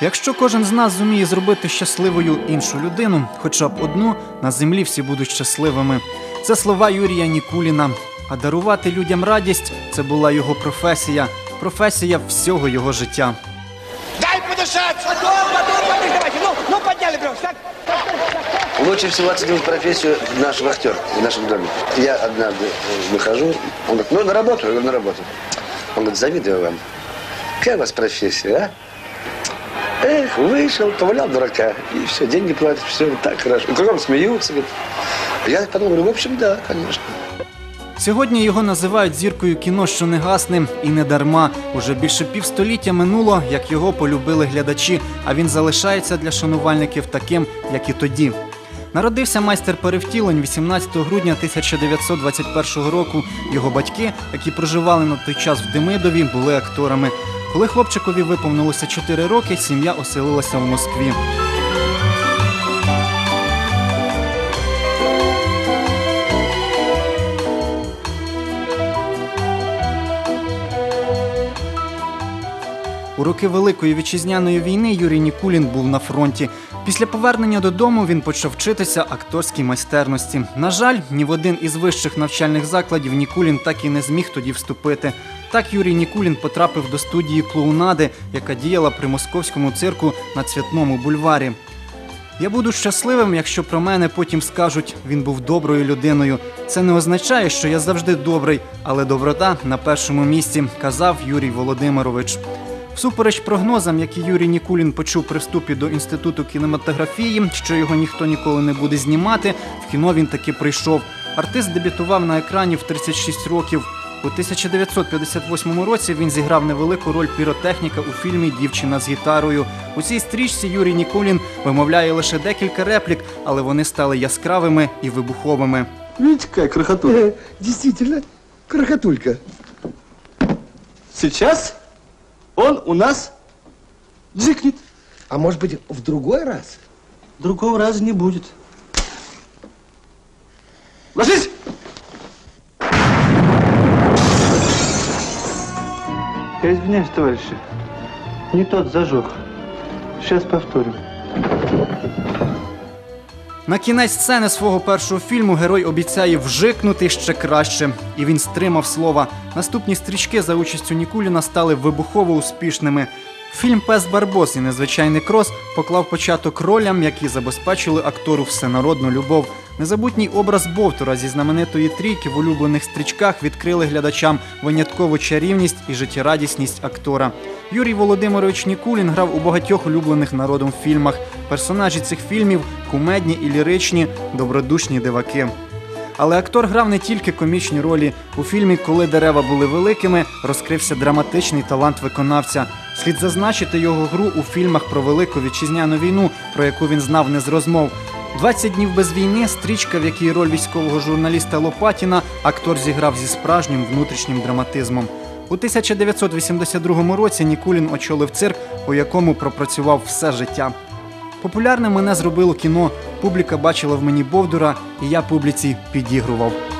Якщо кожен з нас зуміє зробити щасливою іншу людину, хоча б одну, на землі всі будуть щасливими. Це слова Юрія Нікуліна. А дарувати людям радість це була його професія, професія всього його життя. Дай подышать! Потом, потом, потом, давайте. Ну, ну подняли прям. Так, так, так, так. Лучше всего оценил профессию наш вахтер в нашем доме. Я однажды э, выхожу, он говорит, ну на работу, я говорю, на работу. Он говорит, завидую вам. Какая у вас профессия, а? Эх, вышел, повалял дурака, и все, деньги платят, все, так хорошо. И кругом смеются. Я подумал, говорю, в общем, да, конечно. Сьогодні його називають зіркою кіно, що не гасне, і не дарма. Уже більше півстоліття минуло, як його полюбили глядачі, а він залишається для шанувальників таким, як і тоді. Народився майстер перевтілень 18 грудня 1921 року. Його батьки, які проживали на той час в Демидові, були акторами. Коли хлопчикові виповнилося 4 роки, сім'я оселилася в Москві. У роки Великої вітчизняної війни Юрій Нікулін був на фронті. Після повернення додому він почав вчитися акторській майстерності. На жаль, ні в один із вищих навчальних закладів Нікулін так і не зміг тоді вступити. Так Юрій Нікулін потрапив до студії клоунади, яка діяла при московському цирку на Цвятному бульварі. Я буду щасливим, якщо про мене потім скажуть, він був доброю людиною. Це не означає, що я завжди добрий, але доброта на першому місці, казав Юрій Володимирович. Всупереч прогнозам, які Юрій Нікулін почув при вступі до інституту кінематографії, що його ніхто ніколи не буде знімати, в кіно він таки прийшов. Артист дебютував на екрані в 36 років. У 1958 році він зіграв невелику роль піротехніка у фільмі Дівчина з гітарою. У цій стрічці Юрій Нікулін вимовляє лише декілька реплік, але вони стали яскравими і вибуховими. Видите, какая крохотуля? Э, Действительно, крохотулька. Сейчас он у нас джикнет. А может быть, в другой раз? Другого раза не будет. Ложись! Я извиняюсь, товарищи. Не тот зажег. Сейчас повторим. На кінець сцени свого першого фільму герой обіцяє вжикнути ще краще, і він стримав слова. Наступні стрічки за участю Нікуліна стали вибухово успішними. Фільм Пес Барбос і незвичайний крос поклав початок ролям, які забезпечили актору всенародну любов. Незабутній образ Бовтура зі знаменитої трійки в улюблених стрічках відкрили глядачам виняткову чарівність і життєрадісність актора. Юрій Володимирович Нікулін грав у багатьох улюблених народом фільмах. Персонажі цих фільмів кумедні і ліричні, добродушні диваки. Але актор грав не тільки комічні ролі. У фільмі Коли дерева були великими розкрився драматичний талант виконавця. Слід зазначити його гру у фільмах про велику вітчизняну війну, про яку він знав не з розмов. «20 днів без війни стрічка, в якій роль військового журналіста Лопатіна актор зіграв зі справжнім внутрішнім драматизмом. У 1982 році Нікулін очолив цирк, у якому пропрацював все життя. Популярним мене зробило кіно. Публіка бачила в мені Бовдура, і я публіці підігрував.